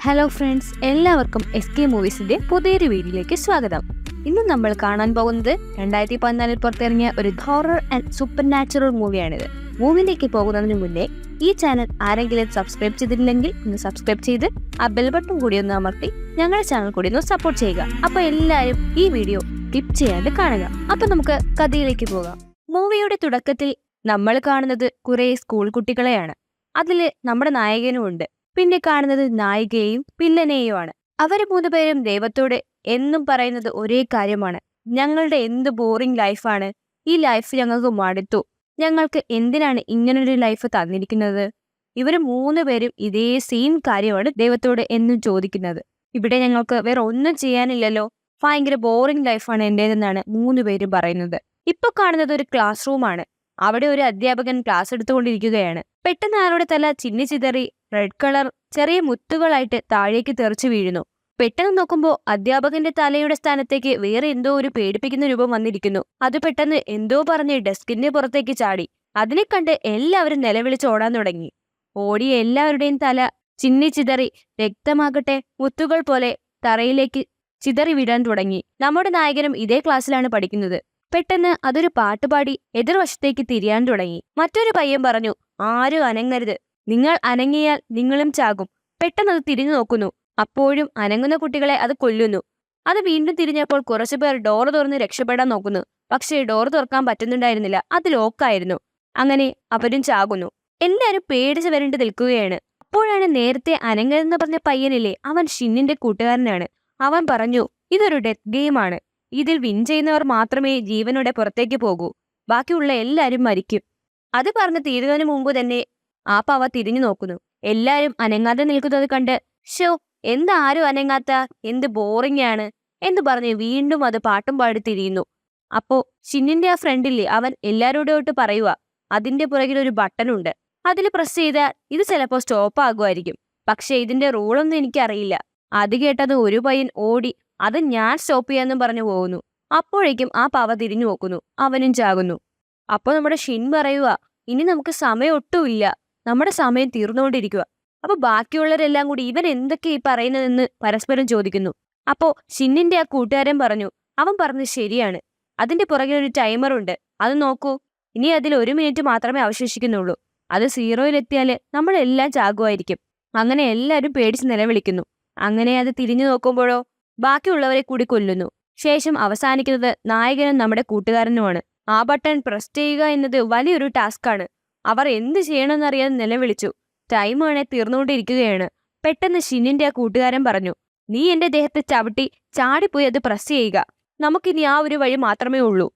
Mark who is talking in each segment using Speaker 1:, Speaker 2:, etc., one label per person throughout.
Speaker 1: Hello friends എല്ലാവർക്കും S K മൂവീസിന്റെ പുതിയൊരു വീഡിയോയിലേക്ക് സ്വാഗതം. ഇന്ന് നമ്മൾ കാണാൻ പോകുന്നത് രണ്ടായിരത്തി പതിനാലിൽ പുറത്തിറങ്ങിയ ഒരു ഹൊറർ ആൻഡ് സൂപ്പർ നാച്ചുറൽ മൂവിയാണിത് മൂവിയിലേക്ക് പോകുന്നതിന് മുന്നേ ഈ ചാനൽ ആരെങ്കിലും സബ്സ്ക്രൈബ് ചെയ്തിട്ടില്ലെങ്കിൽ ഒന്ന് സബ്സ്ക്രൈബ് ചെയ്ത് ആ ബെൽ ബട്ടൺ കൂടി ഒന്ന് അമർത്തി ഞങ്ങളുടെ ചാനൽ കൂടി ഒന്ന് സപ്പോർട്ട് ചെയ്യുക. അപ്പൊ എല്ലാവരും ഈ വീഡിയോ ടിപ്പ് ചെയ്യാണ്ട് കാണുക. അപ്പൊ നമുക്ക് കഥയിലേക്ക് പോകാം. മൂവിയുടെ തുടക്കത്തിൽ നമ്മൾ കാണുന്നത് കുറെ സ്കൂൾ കുട്ടികളെയാണ്. അതിൽ നമ്മുടെ നായകനും ഉണ്ട്. പിന്നെ കാണുന്നത് നായികയെയും പില്ലനെയുമാണ്. അവർ മൂന്നുപേരും ദൈവത്തോട് എന്നും പറയുന്നത് ഒരേ കാര്യമാണ്. ഞങ്ങളുടെ എന്ത് ബോറിംഗ് ലൈഫാണ് ഈ ലൈഫ് ഞങ്ങൾക്ക് മടുത്തു. ഞങ്ങൾക്ക് എന്തിനാണ് ഇങ്ങനൊരു ലൈഫ് തന്നിരിക്കുന്നത്? ഇവർ മൂന്ന് പേരും ഇതേ സെയിം കാര്യമാണ് ദൈവത്തോട് എന്നും ചോദിക്കുന്നത്. ഇവിടെ ഞങ്ങൾക്ക് വേറെ ഒന്നും ചെയ്യാനില്ലല്ലോ. ഭയങ്കര ബോറിംഗ് ലൈഫാണ് എന്റേതെന്നാണ് മൂന്ന് പേരും പറയുന്നത്. ഇപ്പൊ കാണുന്നത് ഒരു ക്ലാസ് റൂമാണ് അവിടെ ഒരു അധ്യാപകൻ ക്ലാസ് എടുത്തുകൊണ്ടിരിക്കുകയാണ്. പെട്ടെന്ന് ആരുടെ തല ചിന്നി ചിതറി റെഡ് കളർ ചെറിയ മുത്തുകളായിട്ട് താഴേക്ക് തെറിച്ചു വീഴുന്നു. പെട്ടെന്ന് നോക്കുമ്പോൾ അധ്യാപകന്റെ തലയുടെ സ്ഥാനത്തേക്ക് വേറെ എന്തോ ഒരു പേടിപ്പിക്കുന്ന രൂപം വന്നിരിക്കുന്നു. അത് പെട്ടെന്ന് എന്തോ പറഞ്ഞ് ഡെസ്കിന്റെ പുറത്തേക്ക് ചാടി. അതിനെ കണ്ട് എല്ലാവരും നിലവിളിച്ച് ഓടാൻ തുടങ്ങി. ഓടിയ എല്ലാവരുടെയും തല ചിന്നി ചിതറി രക്തമാകട്ടെ മുത്തുകൾ പോലെ തറയിലേക്ക് ചിതറി വിടാൻ തുടങ്ങി. നമ്മുടെ നായകനും ഇതേ ക്ലാസ്സിലാണ് പഠിക്കുന്നത്. പെട്ടെന്ന് അതൊരു പാട്ടുപാടി എതിർവശത്തേക്ക് തിരിയാൻ തുടങ്ങി. മറ്റൊരു പയ്യൻ പറഞ്ഞു ആരും അനങ്ങരുത്. നിങ്ങൾ അനങ്ങിയാൽ നിങ്ങളും ചാകും. പെട്ടെന്ന് അത് തിരിഞ്ഞു നോക്കുന്നു. അപ്പോഴും അനങ്ങുന്ന കുട്ടികളെ അത് കൊല്ലുന്നു. അത് വീണ്ടും തിരിഞ്ഞപ്പോൾ കുറച്ചുപേർ ഡോർ തുറന്ന് രക്ഷപ്പെടാൻ നോക്കുന്നു. പക്ഷേ ഡോർ തുറക്കാൻ പറ്റുന്നുണ്ടായിരുന്നില്ല. അത് ലോക്കായിരുന്നു. അങ്ങനെ അവരും ചാകുന്നു. എല്ലാരും പേടിച്ച് വരേണ്ടി നിൽക്കുകയാണ്. അപ്പോഴാണ് നേരത്തെ അനങ്ങൽ എന്ന് പറഞ്ഞ പയ്യനില്ലേ അവൻ ഷിന്നിന്റെ കൂട്ടുകാരനാണ്. അവൻ പറഞ്ഞു ഇതൊരു ഡെത്ത് ഗെയിമാണ് ഇതിൽ വിൻ ചെയ്യുന്നവർ മാത്രമേ ജീവനോടെ പുറത്തേക്ക് പോകൂ. ബാക്കിയുള്ള എല്ലാവരും മരിക്കും. അത് പറഞ്ഞ് തീരുന്നതിന് മുമ്പ് തന്നെ ആ പവ തിരിഞ്ഞു നോക്കുന്നു. എല്ലാവരും അനങ്ങാതെ നിൽക്കുന്നത് കണ്ട് ഷോ എന്ത് ആരും അനങ്ങാത്ത? എന്ത് ബോറിംഗ് ആണ്. എന്ന് പറഞ്ഞ് വീണ്ടും അത് പാട്ടും പാടി തിരിയുന്നു. അപ്പോ ഷിന്നിന്റെ ആ ഫ്രണ്ടില്ലേ അവൻ എല്ലാരോടോട്ട് പറയുക അതിന്റെ പുറകിൽ ഒരു ബട്ടൺ ഉണ്ട്. അതിൽ പ്രസ് ചെയ്താൽ ഇത് ചിലപ്പോൾ സ്റ്റോപ്പ് ആകുമായിരിക്കും. പക്ഷെ ഇതിന്റെ റൂളൊന്നും എനിക്കറിയില്ല. അത് കേട്ടത് ഒരു പയ്യൻ ഓടി അത് ഞാൻ സ്റ്റോപ്പ് ചെയ്യാന്നും പറഞ്ഞു പോകുന്നു. അപ്പോഴേക്കും ആ പവ തിരിഞ്ഞു നോക്കുന്നു. അവനും ചാകുന്നു. അപ്പോൾ നമ്മുടെ ഷിൻ പറയുക ഇനി നമുക്ക് സമയം ഒട്ടുമില്ല നമ്മുടെ സമയം തീർന്നുകൊണ്ടിരിക്കുക അപ്പൊ ബാക്കിയുള്ളവരെല്ലാം കൂടി ഇവൻ എന്തൊക്കെ ഈ പറയുന്നതെന്ന് പരസ്പരം ചോദിക്കുന്നു. അപ്പോ ഷിന്നിന്റെ ആ കൂട്ടുകാരൻ പറഞ്ഞു അവൻ പറഞ്ഞത് ശരിയാണ്. അതിന്റെ പുറകിൽ ഒരു ടൈമർ ഉണ്ട്. അത് നോക്കൂ. ഇനി അതിൽ ഒരു മിനിറ്റ് മാത്രമേ അവശേഷിക്കുന്നുള്ളൂ. അത് സീറോയിലെത്തിയാൽ നമ്മളെല്ലാം ചാകുമായിരിക്കും. അങ്ങനെ എല്ലാവരും പേടിച്ച് നിലവിളിക്കുന്നു. അങ്ങനെ അത് തിരിഞ്ഞു നോക്കുമ്പോഴോ ബാക്കിയുള്ളവരെ കൂടി കൊല്ലുന്നു. ശേഷം അവസാനിക്കുന്നത് നായകനും നമ്മുടെ കൂട്ടുകാരനുമാണ്. ആ ബട്ടൺ പ്രസ് ചെയ്യുക എന്നത് വലിയൊരു ടാസ്ക്കാണ് അവർ എന്ത് ചെയ്യണമെന്നറിയാതെ നിലവിളിച്ചു. ടൈമാണ് തീർന്നുകൊണ്ടിരിക്കുകയാണ്. പെട്ടെന്ന് ഷിന്നിന്റെ ആ കൂട്ടുകാരൻ പറഞ്ഞു നീ എന്റെ ദേഹത്തെ ചവിട്ടി ചാടിപ്പോയി അത് പ്രസ് ചെയ്യുക. നമുക്കിനി ആ ഒരു വഴി മാത്രമേ ഉള്ളൂ.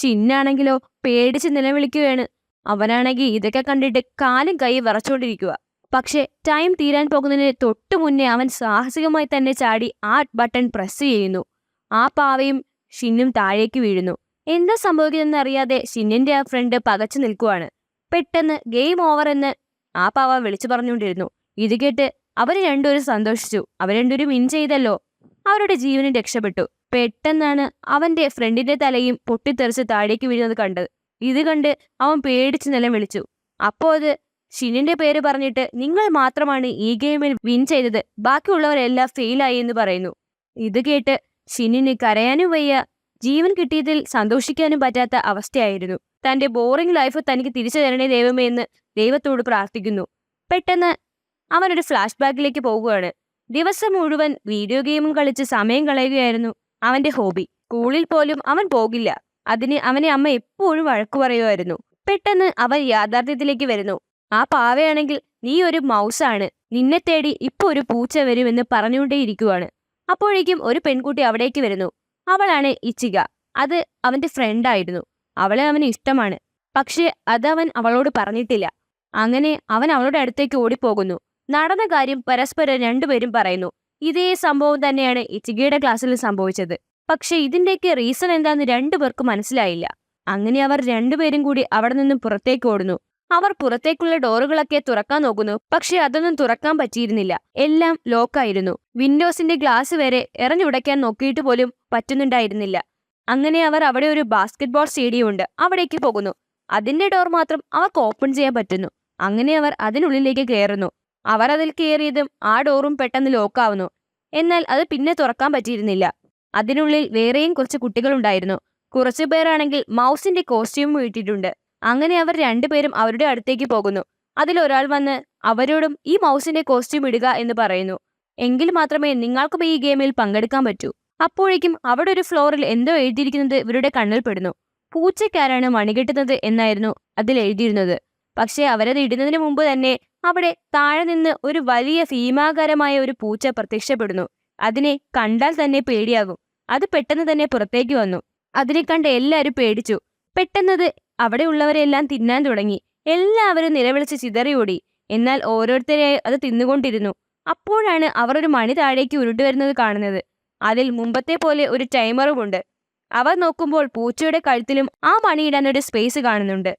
Speaker 1: ഷിന്നാണെങ്കിലോ പേടിച്ച് നിലവിളിക്കുകയാണ് അവനാണെങ്കിൽ ഇതൊക്കെ കണ്ടിട്ട് കാലും കൈ വിറച്ചുകൊണ്ടിരിക്കുക പക്ഷേ ടൈം തീരാൻ പോകുന്നതിന് തൊട്ടു മുന്നേ അവൻ സാഹസികമായി തന്നെ ചാടി ആ ബട്ടൺ പ്രസ് ചെയ്യുന്നു. ആ പാവയും ഷിന്നും താഴേക്ക് വീഴുന്നു. എന്താ സംഭവിക്കുന്നതെന്ന് അറിയാതെ ഷിന്നിന്റെ ആ ഫ്രണ്ട് പകച്ചു നിൽക്കുവാണ്. പെട്ടെന്ന് ഗെയിം ഓവർ എന്ന് ആ പാവ വിളിച്ചു പറഞ്ഞുകൊണ്ടിരുന്നു. ഇത് കേട്ട് അവർ രണ്ടുപേരും സന്തോഷിച്ചു. അവർ രണ്ടുപേരും വിൻ ചെയ്തല്ലോ. അവരുടെ ജീവനും രക്ഷപ്പെട്ടു. പെട്ടെന്നാണ് അവന്റെ ഫ്രണ്ടിന്റെ തലയും പൊട്ടിത്തെറിച്ച് താഴേക്ക് വീഴുന്നത് കണ്ടത്. ഇത് കണ്ട് അവൻ പേടിച്ച് നിലം വിളിച്ചു അപ്പോ അത് ഷിനിന്റെ പേര് പറഞ്ഞിട്ട് നിങ്ങൾ മാത്രമാണ് ഈ ഗെയിമിൽ വിൻ ചെയ്തത്. ബാക്കിയുള്ളവരെല്ലാം ഫെയിലായി എന്ന് പറയുന്നു. ഇത് കേട്ട് ഷിനിന് കരയാനും വയ്യ. ജീവൻ കിട്ടിയതിൽ സന്തോഷിക്കാനും പറ്റാത്ത അവസ്ഥയായിരുന്നു. തന്റെ ബോറിംഗ് ലൈഫ് തനിക്ക് തിരിച്ചു തരണേ ദൈവമേ എന്ന് ദൈവത്തോട് പ്രാർത്ഥിക്കുന്നു. പെട്ടെന്ന് അവനൊരു ഫ്ലാഷ് ബാക്കിലേക്ക് പോകുകയാണ് ദിവസം മുഴുവൻ വീഡിയോ ഗെയിമും കളിച്ച് സമയം കളയുകയായിരുന്നു അവന്റെ ഹോബി. സ്കൂളിൽ പോലും അവൻ പോകില്ല. അതിന് അവനെ അമ്മ എപ്പോഴും വഴക്കു പറയുമായിരുന്നു. പെട്ടെന്ന് അവൻ യാഥാർത്ഥ്യത്തിലേക്ക് വരുന്നു. ആ പാവയാണെങ്കിൽ നീ ഒരു മൗസാണ്. നിന്നെ തേടി ഇപ്പോൾ ഒരു പൂച്ച വരുമെന്ന് പറഞ്ഞുകൊണ്ടേയിരിക്കുവാണ്. അപ്പോഴേക്കും ഒരു പെൺകുട്ടി അവിടേക്ക് വരുന്നു. അവളാണ് ഇച്ചിക. അത് അവന്റെ ഫ്രണ്ടായിരുന്നു അവളെ അവന് ഇഷ്ടമാണ്. പക്ഷെ അത് അവൻ അവളോട് പറഞ്ഞിട്ടില്ല. അങ്ങനെ അവൻ അവളുടെ അടുത്തേക്ക് ഓടിപ്പോകുന്നു. നടന്ന കാര്യം പരസ്പരം രണ്ടുപേരും പറയുന്നു. ഇതേ സംഭവം തന്നെയാണ് ഇച്ചികയുടെ ക്ലാസ്സിൽ സംഭവിച്ചത്. പക്ഷെ ഇതിന്റെയൊക്കെ റീസൺ എന്താന്ന് രണ്ടുപേർക്ക് മനസ്സിലായില്ല. അങ്ങനെ അവർ രണ്ടുപേരും കൂടി അവിടെ നിന്നും പുറത്തേക്ക് ഓടുന്നു. അവർ പുറത്തേക്കുള്ള ഡോറുകളൊക്കെ തുറക്കാൻ നോക്കുന്നു. പക്ഷെ അതൊന്നും തുറക്കാൻ പറ്റിയിരുന്നില്ല. എല്ലാം ലോക്കായിരുന്നു വിൻഡോസിന്റെ ഗ്ലാസ് വരെ എറിഞ്ഞുടയ്ക്കാൻ നോക്കിയിട്ട് പോലും പറ്റുന്നുണ്ടായിരുന്നില്ല. അങ്ങനെ അവർ അവിടെ ഒരു ബാസ്കറ്റ്ബോൾ സ്റ്റേഡിയം ഉണ്ട്. അവിടേക്ക് പോകുന്നു. അതിന്റെ ഡോർ മാത്രം അവർക്ക് ഓപ്പൺ ചെയ്യാൻ പറ്റുന്നു. അങ്ങനെ അവർ അതിനുള്ളിലേക്ക് കയറുന്നു. അവർ അതിൽ കയറിയതും ആ ഡോറും പെട്ടെന്ന് ലോക്കാവുന്നു എന്നാൽ അത് പിന്നെ തുറക്കാൻ പറ്റിയിരുന്നില്ല. അതിനുള്ളിൽ വേറെയും കുറച്ച് കുട്ടികളുണ്ടായിരുന്നു. കുറച്ചു പേരാണെങ്കിൽ മൗസിന്റെ കോസ്റ്റ്യൂം വീട്ടിട്ടുണ്ട് അങ്ങനെ അവർ രണ്ടുപേരും അവരുടെ അടുത്തേക്ക് പോകുന്നു. അതിലൊരാൾ വന്ന് അവരോടും ഈ മൗസിന്റെ കോസ്റ്റ്യൂം ഇടുക എന്ന് പറയുന്നു. എങ്കിൽ മാത്രമേ നിങ്ങൾക്കും ഈ ഗെയിമിൽ പങ്കെടുക്കാൻ പറ്റൂ. അപ്പോഴേക്കും അവിടെ ഒരു ഫ്ലോറിൽ എന്തോ എഴുതിയിരിക്കുന്നത് ഇവരുടെ കണ്ണിൽ പെടുന്നു. പൂച്ചയ്ക്കാരാണ് മണികെട്ടുന്നത് എന്നായിരുന്നു അതിൽ എഴുതിയിരുന്നത്. പക്ഷേ അവരത് ഇടുന്നതിന് മുമ്പ് തന്നെ അവിടെ താഴെ നിന്ന് ഒരു വലിയ ഭീമാകാരമായ ഒരു പൂച്ച പ്രത്യക്ഷപ്പെടുന്നു. അതിനെ കണ്ടാൽ തന്നെ പേടിയാകും. അത് പെട്ടെന്ന് തന്നെ പുറത്തേക്ക് വന്നു. അതിനെ കണ്ട് എല്ലാവരും പേടിച്ചു. പെട്ടെന്നത് അവിടെ ഉള്ളവരെല്ലാം തിന്നാൻ തുടങ്ങി. എല്ലാവരും നിലവിളിച്ച് ചിതറിയോടി. എന്നാൽ ഓരോരുത്തരെയായി അത് തിന്നുകൊണ്ടിരുന്നു. അപ്പോഴാണ് അവർ ഒരു മണി താഴേക്ക് ഉരുണ്ടുവരുന്നത് കാണുന്നത്. അതിൽ മുമ്പത്തെ പോലെ ഒരു ടൈമറുമുണ്ട് അവർ നോക്കുമ്പോൾ പൂച്ചയുടെ കഴുത്തിലും ആ മണിയിടാൻ ഒരു സ്പേസ് കാണുന്നുണ്ട്.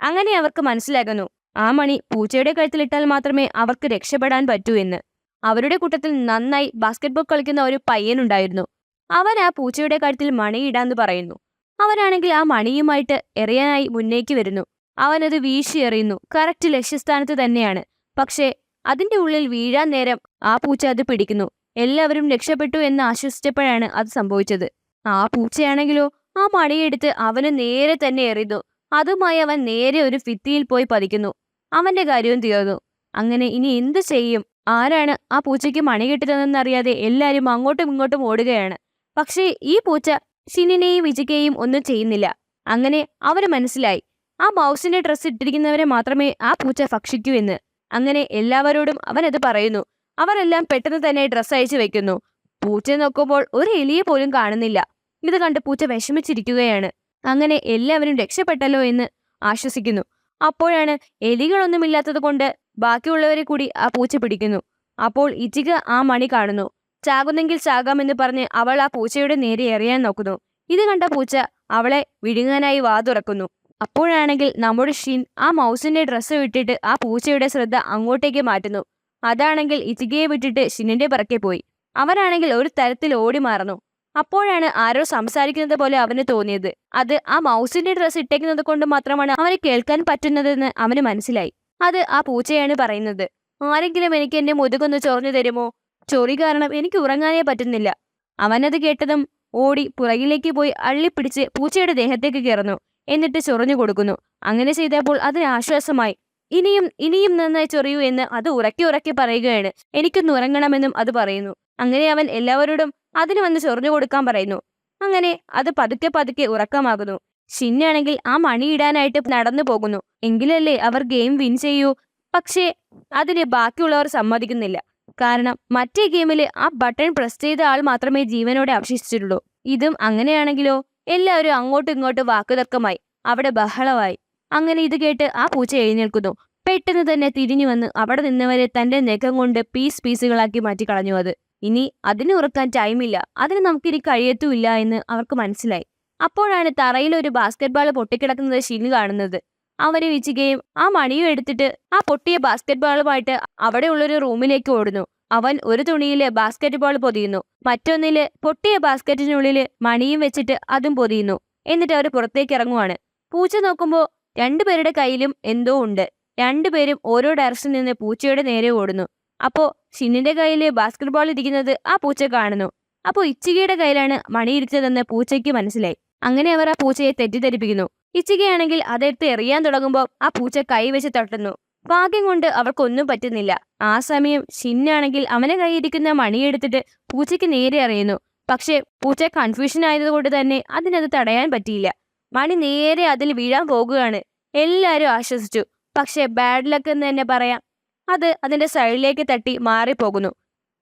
Speaker 1: അങ്ങനെ അവർക്ക് മനസ്സിലാകുന്നു. ആ മണി പൂച്ചയുടെ കഴുത്തിലിട്ടാൽ മാത്രമേ അവർക്ക് രക്ഷപ്പെടാൻ പറ്റൂ എന്ന്. അവരുടെ കൂട്ടത്തിൽ നന്നായി ബാസ്കറ്റ്ബോൾ കളിക്കുന്ന ഒരു പയ്യനുണ്ടായിരുന്നു അവൻ ആ പൂച്ചയുടെ കഴുത്തിൽ മണിയിടാന്ന് പറയുന്നു. അവനാണെങ്കിൽ ആ മണിയുമായിട്ട് എറിയാനായി മുന്നേക്ക് വരുന്നു. അവനത് വീശി എറിയുന്നു. കറക്റ്റ് ലക്ഷ്യസ്ഥാനത്ത് തന്നെയാണ്. പക്ഷേ അതിന്റെ ഉള്ളിൽ വീഴാൻ നേരം ആ പൂച്ച അത് പിടിക്കുന്നു. എല്ലാവരും രക്ഷപ്പെട്ടു എന്ന് ആശ്വസിച്ചപ്പോഴാണ് അത് സംഭവിച്ചത്. ആ പൂച്ചയാണെങ്കിലോ? ആ മണിയെടുത്ത് അവന് നേരെ തന്നെ എറിയുന്നു. അതുമായി അവൻ നേരെ ഒരു ഫിത്തിയിൽ പോയി പതിക്കുന്നു. അവന്റെ കാര്യവും തീർന്നു. അങ്ങനെ ഇനി എന്ത് ചെയ്യും? ആരാണ് ആ പൂച്ചയ്ക്ക് മണി കിട്ടുന്നതെന്നറിയാതെ എല്ലാവരും അങ്ങോട്ടും ഇങ്ങോട്ടും ഓടുകയാണ്. പക്ഷേ ഈ പൂച്ച ഷിനിനെയും വിജിക്കയെയും ഒന്നും ചെയ്യുന്നില്ല. അങ്ങനെ അവന് മനസ്സിലായി. ആ മൗസിന്റെ ഡ്രസ്സ് ഇട്ടിരിക്കുന്നവരെ മാത്രമേ ആ പൂച്ച ഭക്ഷിക്കൂ എന്ന്. അങ്ങനെ എല്ലാവരോടും അവനത് പറയുന്നു. അവരെല്ലാം പെട്ടെന്ന് തന്നെ ഡ്രസ്സ് അയച്ചു വെക്കുന്നു. പൂച്ച നോക്കുമ്പോൾ ഒരു എലിയെ പോലും കാണുന്നില്ല. ഇത് കണ്ട് പൂച്ച വിഷമിച്ചിരിക്കുകയാണ്. അങ്ങനെ എല്ലാവരും രക്ഷപ്പെട്ടല്ലോ എന്ന് ആശ്വസിക്കുന്നു. അപ്പോഴാണ് എലികളൊന്നുമില്ലാത്തത് കൊണ്ട് ബാക്കിയുള്ളവരെ കൂടി ആ പൂച്ച പിടിക്കുന്നു. അപ്പോൾ ഇച്ചിക ആ മണി കാണുന്നു. ചാകുന്നെങ്കിൽ ചാകാമെന്ന് പറഞ്ഞ് അവൾ ആ പൂച്ചയുടെ നേരെ എറിയാൻ നോക്കുന്നു. ഇത് കണ്ട പൂച്ച അവളെ വിഴുങ്ങാനായി വാതുറക്കുന്നു അപ്പോഴാണെങ്കിൽ നമ്മുടെ ഷീൻ ആ മൗസിന്റെ ഡ്രസ്സ് വിട്ടിട്ട് ആ പൂച്ചയുടെ ശ്രദ്ധ അങ്ങോട്ടേക്ക് മാറ്റുന്നു. അതാണെങ്കിൽ ഇച്ചികയെ വിട്ടിട്ട് ഷിന്നിന്റെ പിറക്കെ പോയി. അവനാണെങ്കിൽ ഒരു തരത്തിൽ ഓടി മാറുന്നു. അപ്പോഴാണ് ആരോ സംസാരിക്കുന്നത് പോലെ അവന് തോന്നിയത്. അത് ആ മൗസിന്റെ ഡ്രസ്സ് ഇട്ടേക്കുന്നത് കൊണ്ട് മാത്രമാണ് അവന് കേൾക്കാൻ പറ്റുന്നതെന്ന് അവന് മനസ്സിലായി. അത് ആ പൂച്ചയാണ് പറയുന്നത്. ആരെങ്കിലും എനിക്ക് എന്റെ മുതുകൊന്ന് ചൊറിഞ്ഞു തരുമോ? ചൊറി കാരണം എനിക്ക് ഉറങ്ങാനേ പറ്റുന്നില്ല. അവനത് കേട്ടതും ഓടി പുറകിലേക്ക് പോയി അള്ളിപ്പിടിച്ച് പൂച്ചയുടെ ദേഹത്തേക്ക് കയറുന്നു. എന്നിട്ട് ചൊറിഞ്ഞു കൊടുക്കുന്നു. അങ്ങനെ ചെയ്തപ്പോൾ അതിന് ആശ്വാസമായി. ഇനിയും ഇനിയും നന്നായി ചൊറിയൂ എന്ന് അത് ഉറക്കി ഉറക്കി പറയുകയാണ്. എനിക്കൊന്ന് ഉറങ്ങണമെന്നും അത് പറയുന്നു. അങ്ങനെ അവൻ എല്ലാവരോടും അതിന് വന്ന് ചൊറിഞ്ഞു കൊടുക്കാൻ പറയുന്നു. അങ്ങനെ അത് പതുക്കെ പതുക്കെ ഉറക്കമാകുന്നു. ഷിന്നാണെങ്കിൽ ആ മണിയിടാനായിട്ട് നടന്നു പോകുന്നു. എങ്കിലല്ലേ അവർ ഗെയിം വിൻ ചെയ്യൂ. പക്ഷേ അതിന് ബാക്കിയുള്ളവർ സമ്മതിക്കുന്നില്ല. കാരണം മറ്റേ ഗെയിമിൽ ആ ബട്ടൺ പ്രസ് ചെയ്ത ആൾ മാത്രമേ ജീവനോടെ അവശേഷിച്ചിട്ടുള്ളൂ. ഇതും അങ്ങനെയാണെങ്കിലോ? എല്ലാവരും അങ്ങോട്ടും ഇങ്ങോട്ടും വാക്കുതർക്കമായി. അവിടെ ബഹളമായി. അങ്ങനെ ഇത് കേട്ട് ആ പൂച്ച എഴുന്നേൽക്കുന്നു. പെട്ടെന്ന് തന്നെ തിരിഞ്ഞു വന്ന് അവിടെ നിന്നവരെ തന്റെ നെഖം കൊണ്ട് പീസ് പീസുകളാക്കി മാറ്റി കളഞ്ഞു അത്. ഇനി അതിന് ഉറക്കാൻ ടൈമില്ല. അതിന് നമുക്കിനി കഴിയത്തുമില്ല എന്ന് അവർക്ക് മനസ്സിലായി. അപ്പോഴാണ് തറയിൽ ഒരു ബാസ്കറ്റ് ബാൾ പൊട്ടിക്കിടക്കുന്നത് ഷിനു കാണുന്നത്. അവന് വീച്ചുകയും ആ മണിയും എടുത്തിട്ട് ആ പൊട്ടിയ ബാസ്കറ്റ് ബോളുമായിട്ട് അവിടെയുള്ളൊരു റൂമിലേക്ക് ഓടുന്നു. അവൻ ഒരു തുണിയിൽ ബാസ്കറ്റ് ബോൾ പൊതിയുന്നു. മറ്റൊന്നിൽ പൊട്ടിയ ബാസ്കറ്റിനുള്ളിൽ മണിയും വെച്ചിട്ട് അതും പൊതിയുന്നു. എന്നിട്ട് അവർ പുറത്തേക്ക് ഇറങ്ങുവാണ്. പൂച്ച നോക്കുമ്പോൾ രണ്ടുപേരുടെ കയ്യിലും എന്തോ ഉണ്ട്. രണ്ടുപേരും ഓരോ ഡയറക്ഷനിൽ നിന്ന് പൂച്ചയുടെ നേരെ ഓടുന്നു. അപ്പോ ഷിന്നിന്റെ കയ്യിൽ ബാസ്കറ്റ് ബോൾ ഇരിക്കുന്നത് ആ പൂച്ച കാണുന്നു. അപ്പോൾ ഇച്ചികയുടെ കയ്യിലാണ് മണി ഇരിച്ചതെന്ന് പൂച്ചയ്ക്ക് മനസ്സിലായി. അങ്ങനെ അവർ ആ പൂച്ചയെ തെറ്റിദ്ധരിപ്പിക്കുന്നു. ഇച്ചികയാണെങ്കിൽ അതെടുത്ത് എറിയാൻ തുടങ്ങുമ്പോൾ ആ പൂച്ച കൈവച്ച് തട്ടുന്നു. ഭാഗ്യം കൊണ്ട് അവർക്കൊന്നും പറ്റുന്നില്ല. ആ സമയം ഷിന്നാണെങ്കിൽ അവനെ കൈയിരിക്കുന്ന മണിയെടുത്തിട്ട് പൂച്ചയ്ക്ക് നേരെ അറിയുന്നു പക്ഷേ പൂച്ച കൺഫ്യൂഷൻ ആയതുകൊണ്ട് തന്നെ അതിനത് തടയാൻ പറ്റിയില്ല. മണി നേരെ അതിൽ വീഴാൻ പോകുകയാണ്. എല്ലാവരും ആശ്വസിച്ചു. പക്ഷേ ബാഡ് ലക്ക് എന്ന് തന്നെ പറയാം. അത് അതിന്റെ സൈഡിലേക്ക് തട്ടി മാറിപ്പോകുന്നു.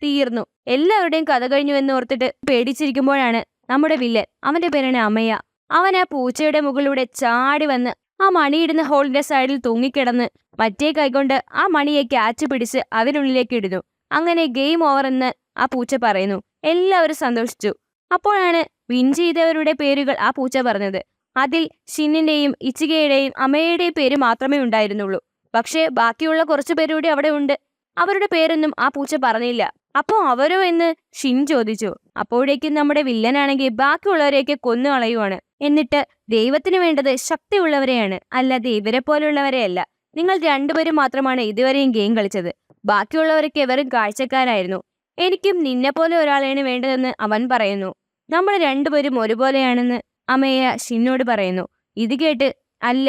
Speaker 1: തീർന്നു. എല്ലാവരുടെയും കഥ കഴിഞ്ഞു എന്ന് ഓർത്തിട്ട് പേടിച്ചിരിക്കുമ്പോഴാണ് നമ്മുടെ വില്ലൻ. അവന്റെ പേരാണ് അമ്മയ്യ അവൻ ആ പൂച്ചയുടെ മുകളിലൂടെ ചാടി വന്ന് ആ മണിയിടുന്ന ഹോളിന്റെ സൈഡിൽ തൂങ്ങിക്കിടന്ന് മറ്റേ കൈകൊണ്ട് ആ മണിയെ ക്യാച്ച് പിടിച്ച് അതിനുള്ളിലേക്ക് ഇടുന്നു. അങ്ങനെ ഗെയിം ഓവർ എന്ന് ആ പൂച്ച പറയുന്നു. എല്ലാവരും സന്തോഷിച്ചു. അപ്പോഴാണ് വിൻ ചെയ്തവരുടെ പേരുകൾ ആ പൂച്ച പറഞ്ഞത്. അതിൽ ഷിന്നിന്റെയും ഇച്ചികയുടെയും അമ്മയുടെയും പേര് മാത്രമേ ഉണ്ടായിരുന്നുള്ളൂ. പക്ഷേ ബാക്കിയുള്ള കുറച്ചു പേരുകൂടി അവിടെ ഉണ്ട്. അവരുടെ പേരൊന്നും ആ പൂച്ച പറഞ്ഞില്ല. അപ്പോ അവരോ എന്ന് ഷിൻ ചോദിച്ചു. അപ്പോഴേക്കും നമ്മുടെ വില്ലനാണെങ്കിൽ ബാക്കിയുള്ളവരെയൊക്കെ കൊന്നു കളയുവാണ്. എന്നിട്ട് ദൈവത്തിന് വേണ്ടത് ശക്തിയുള്ളവരെയാണ്. അല്ലാതെ ഇവരെ പോലുള്ളവരെയല്ല നിങ്ങൾ രണ്ടുപേരും മാത്രമാണ് ഇതുവരെയും ഗെയിം കളിച്ചത്. ബാക്കിയുള്ളവരൊക്കെ വെറും കാഴ്ചക്കാരായിരുന്നു. എനിക്കും നിന്നെ പോലെ ഒരാളെയാണ് വേണ്ടതെന്ന് അവൻ പറയുന്നു. നമ്മൾ രണ്ടുപേരും ഒരുപോലെയാണെന്ന് അമയ ഷിന്നോട് പറയുന്നു. ഇത് കേട്ട് അല്ല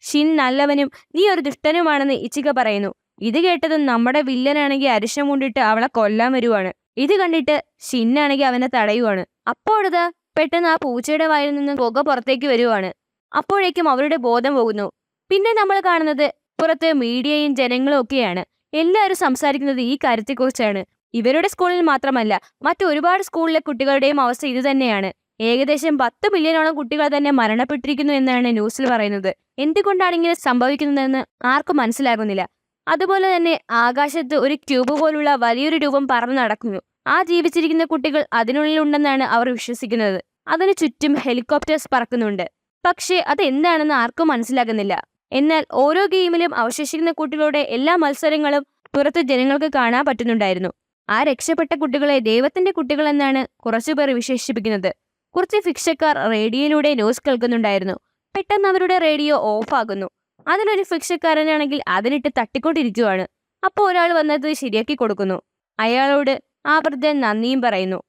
Speaker 1: ഷിൻ നല്ലവനും നീ ഒരു ദുഷ്ടനുമാണെന്ന് ഇച്ചിക പറയുന്നു. ഇത് കേട്ടതും നമ്മുടെ വില്ലനാണെങ്കിൽ അരിശം കൊണ്ടിട്ട് അവളെ കൊല്ലാൻ വരുവാണ്. ഇത് കണ്ടിട്ട് ഷിന്നാണെങ്കിൽ അവനെ തടയുവാണ്. അപ്പോഴത് പെട്ടെന്ന് ആ പൂച്ചയുടെ വായിൽ നിന്ന് പുക പുറത്തേക്ക് വരുവാണ്. അപ്പോഴേക്കും അവരുടെ ബോധം പോകുന്നു. പിന്നെ നമ്മൾ കാണുന്നത് പുറത്ത് മീഡിയയും ജനങ്ങളും ഒക്കെയാണ്. എല്ലാവരും സംസാരിക്കുന്നത് ഈ കാര്യത്തെക്കുറിച്ചാണ്. ഇവരുടെ സ്കൂളിൽ മാത്രമല്ല മറ്റൊരുപാട് സ്കൂളിലെ കുട്ടികളുടെയും അവസ്ഥ ഇതുതന്നെയാണ് ഏകദേശം പത്ത് മില്യണോളം കുട്ടികൾ തന്നെ മരണപ്പെട്ടിരിക്കുന്നു എന്നാണ് ന്യൂസിൽ പറയുന്നത്. എന്തുകൊണ്ടാണ് ഇങ്ങനെ സംഭവിക്കുന്നതെന്ന് ആർക്കും മനസ്സിലാകുന്നില്ല. അതുപോലെ തന്നെ ആകാശത്ത് ഒരു ക്യൂബ് പോലുള്ള വലിയൊരു രൂപം പറന്നു നടക്കുന്നു. ആ ജീവിച്ചിരിക്കുന്ന കുട്ടികൾ അതിനുള്ളിലുണ്ടെന്നാണ് അവർ വിശ്വസിക്കുന്നത്. അതിനു ചുറ്റും ഹെലികോപ്റ്റേഴ്സ് പറക്കുന്നുണ്ട്. പക്ഷേ അത് എന്താണെന്ന് ആർക്കും മനസ്സിലാകുന്നില്ല. എന്നാൽ ഓരോ ഗെയിമിലും അവശേഷിക്കുന്ന കുട്ടികളുടെ എല്ലാ മത്സരങ്ങളും പുറത്ത് ജനങ്ങൾക്ക് കാണാൻ പറ്റുന്നുണ്ടായിരുന്നു. ആ രക്ഷപ്പെട്ട കുട്ടികളെ ദൈവത്തിന്റെ കുട്ടികൾ എന്നാണ് കുറച്ചുപേർ വിശേഷിപ്പിക്കുന്നത്. കുറച്ച് ഫിക്ഷക്കാർ റേഡിയോയിലൂടെ ന്യൂസ് കേൾക്കുന്നുണ്ടായിരുന്നു. പെട്ടെന്ന് അവരുടെ റേഡിയോ ഓഫാകുന്നു. അതിലൊരു ഫിക്ഷക്കാരനാണെങ്കിൽ അതിനിട്ട് തട്ടിക്കൊണ്ടിരിക്കുവാണ്. അപ്പോൾ ഒരാൾ വന്നത് ശരിയാക്കി കൊടുക്കുന്നു. അയാളോട് ആ വൃദ്ധൻ നന്ദിയും പറയുന്നു.